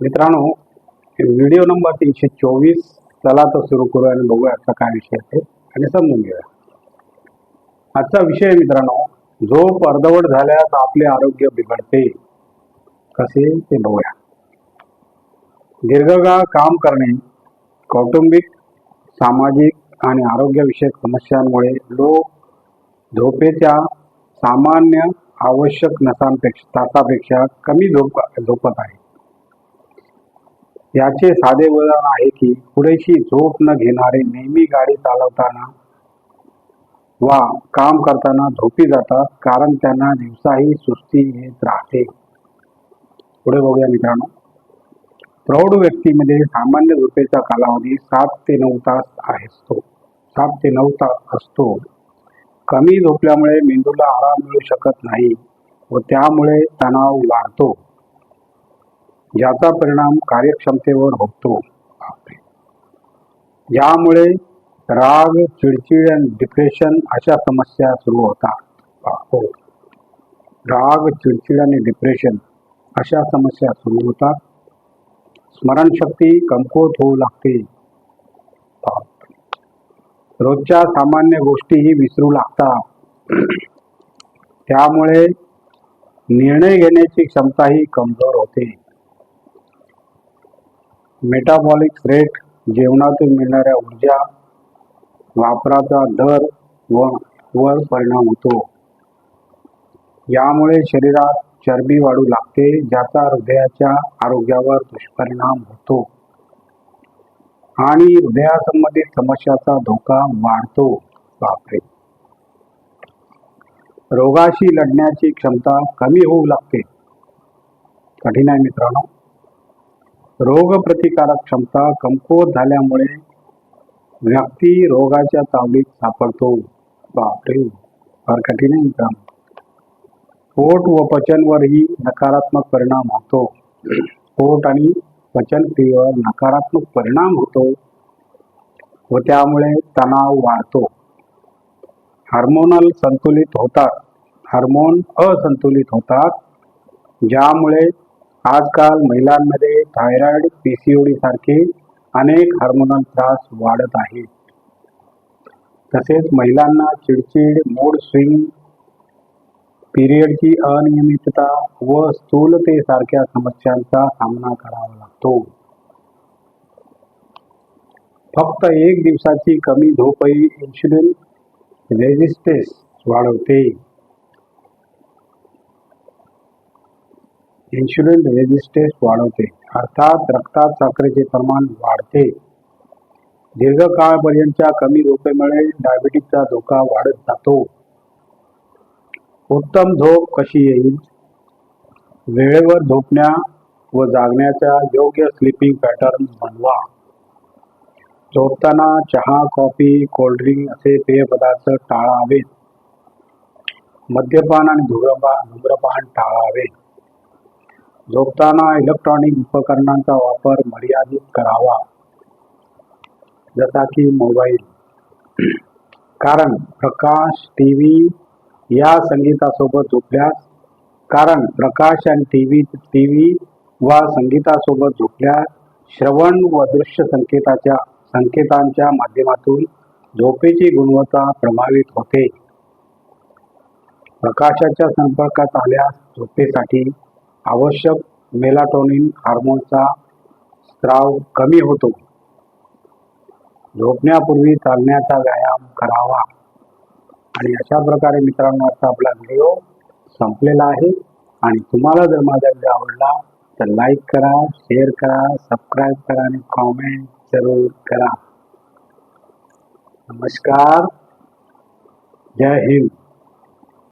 मित्रांनो video number तीनशे चोवीस. चला तर सुरू करू आणि बघूया आजचा काय विषय आहे आणि समजून घेऊया. आजचा विषय मित्रांनो झोप अर्धवट झाल्यास आपले आरोग्य बिघडते. कसे? ते बघूया. दीर्घकाळ काम करणे कौटुंबिक सामाजिक आणि आरोग्यविषयक समस्यांमुळे लोक झोपेच्या सामान्य आवश्यक नसांपेक्षा तासापेक्षा कमी झोप झोपत आहे याचे साधे उदाहरण आहे की पुरेशी झोप न घेणारे नेहमी गाडी चालवताना वा काम करताना झोपी जातात कारण त्यांना दिवसाही सुस्ती येत राहते. पुढे बघूया मित्रांनो. प्रौढ व्यक्तीमध्ये सामान्य झोपेचा कालावधी सात ते नऊ तास असतो. सात ते नऊ तास असतो. कमी झोपल्यामुळे मेंदूला आराम मिळू शकत नाही व त्यामुळे तणाव वाढतो. ज्याचा परिणाम कार्यक्षमतेवर होतो. यामुळे राग चिडचिड आणि डिप्रेशन अशा समस्या सुरू होतात. राग चिडचिड आणि डिप्रेशन अशा समस्या सुरू होतात. स्मरणशक्ती कमकुवत होऊ लागते. रोजच्या सामान्य गोष्टीही विसरू लागतात. त्यामुळे निर्णय घेण्याची क्षमताही कमजोर होते. मेटाबॉलिक रेट जेवणातून मिळणाऱ्या ऊर्जा वापराचा दर व वर परिणाम होतो. यामुळे शरीरात चरबी वाढू लागते ज्याचा हृदयाच्या आरोग्यावर दुष्परिणाम होतो. आणि हृदयासंबंधित समस्याचा धोका वाढतो. बापरे! रोगाशी लढण्याची क्षमता कमी होऊ लागते. कठीण आहे मित्रांनो. रोगप्रतिकारक क्षमता कमकुवत झाल्यामुळे व्यक्ती रोगाच्या तावडीत सापडतो. बापरे फार कठीण आहे काम पोट व पचनवरही नकारात्मक परिणाम होतो. पोट आणि पचनक्रियेवर नकारात्मक परिणाम होतो व त्यामुळे तणाव वाढतो. हार्मोनल संतुलित होतात. हार्मोन असंतुलित होतात ज्यामुळे आजकाल महिलांमध्ये थायरॉइड पीसीओडी सारखे अनेक हार्मोनल त्रास वाढत आहेत. तसेच महिलांना चिडचिड मूड स्विंग पिरियडची अनियमितता व स्थूलतेसारख्या समस्यांचा सामना करावा लागतो. फक्त एक दिवसाची कमी झोपही इन्शुलिन रेजिस्टेस वाढवते. इन्शुलिन रेजिस्टेन्स वाढवते. अर्थात रक्तात साखरेचे प्रमाण वाढते. दीर्घकाळपर्यंतच्या कमी झोपेमुळे डायबिटीसचा धोका वाढत जातो. उत्तम झोप कशी येईल? वेळेवर झोपण्या व जागण्याचा योग्य स्लीपिंग पॅटर्न बनवा. झोपताना चहा कॉफी कोल्ड्रिंक असे पेय पदार्थ टाळावेत. मद्यपान आणि धूम्रपान धूम्रपान टाळावे झोपताना इलेक्ट्रॉनिक उपकरणांचा वापर मर्यादित करावा. जसा की मोबाईल कारण प्रकाश टी व्ही या संगीतासोबत झोपल्यास कारण प्रकाश आणि टी व्ही टी व्ही वा संगीतासोबत झोपल्यास श्रवण व दृश्य संकेताच्या संकेतांच्या माध्यमातून झोपेची गुणवत्ता प्रभावित होते. प्रकाशाच्या संपर्कात आल्यास झोपेसाठी आवश्यक मेलाटोनिन हार्मोनचा स्त्राव कमी होतो. झोपण्यापूर्वी चालण्याचा व्यायाम करावा. आणि अशा प्रकारे मित्रांनो आजचा आपला व्हिडिओ संपलेला आहे. आणि तुम्हाला जर माझा व्हिडिओ आवडला तर लाईक करा शेअर करा सबस्क्राईब करा आणि कॉमेंट जरूर करा. नमस्कार. जय हिंद.